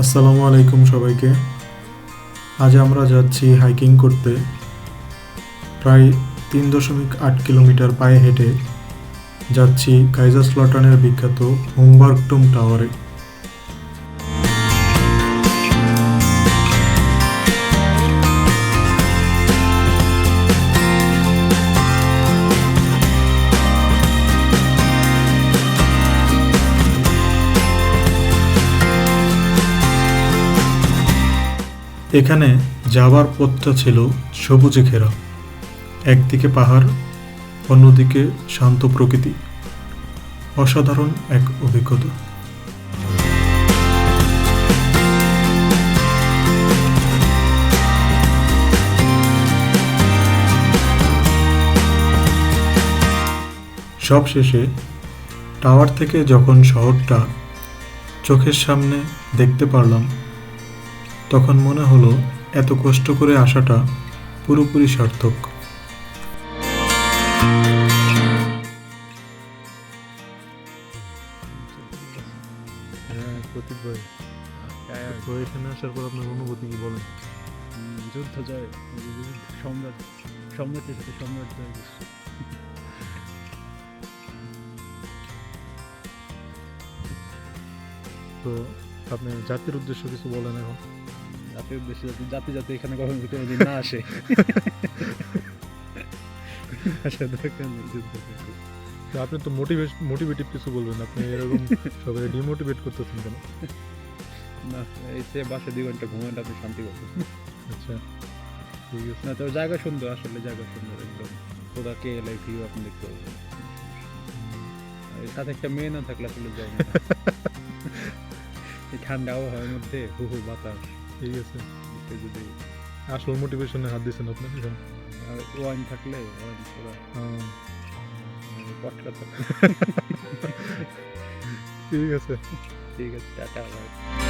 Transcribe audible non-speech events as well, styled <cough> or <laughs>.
আসসালামু আলাইকুম সবাইকে। আজ আমরা যাচ্ছি হাইকিং করতে। প্রায় তিন দশমিক আট কিলোমিটার পায়ে হেঁটে যাচ্ছি কাইজাস লটনের বিখ্যাত হোমবার্কটুম টাওয়ারে। এখানে যাবার পথটা ছিল সবুজে ঘেরা। একদিকে পাহাড়, অন্যদিকে শান্ত প্রকৃতি। অসাধারণ এক অভিজ্ঞতা। সব শেষে টাওয়ার থেকে যখন শহরটা চোখের সামনে দেখতে পারলাম তখন মনে হলো এত কষ্ট করে আসাটা পুরোপুরি সার্থক। হ্যাঁ এখানে আসার পর আপনার অনুভূতি কি বলেন? যুদ্ধ জয় সম্রাট সম্রাট জয় তো আপনি জাতির উদ্দেশ্য কিছু বলেন এখন। জাতির উদ্দেশ্যে যাতে যাতে এখানে কখনো কোনোদিন না আসে। আসার দরকার নেই তো আপনি তো মোটিভেট মোটিভেটিভ কিছু বলবেন আপনি এরকম সবাই ডিমোটিভেট করতেছেন কেন? না এই সে বাসে দুই ঘণ্টা ঘুমাতে আপনি শান্তি পাবেন আচ্ছা ঠিক আছে। না তবে জায়গা সুন্দর আসলে জায়গা সুন্দর একদম। কোথা কে এলাই ভিউ আপনি দেখতে পাবেন। সাথে একটা মেয়ে না থাকলে আসলে যায় না। এই ঠান্ডা আবহাওয়ার মধ্যে হু হু বাতাস। ঠিক আছে। যদি আসল মোটিভেশনে হাত দিয়েছেন আপনি? এখন ওয়াইন থাকলে ওয়াইন পুরো পটকা থাকলে। <laughs> ঠিক আছে। ঠিক আছে টাটা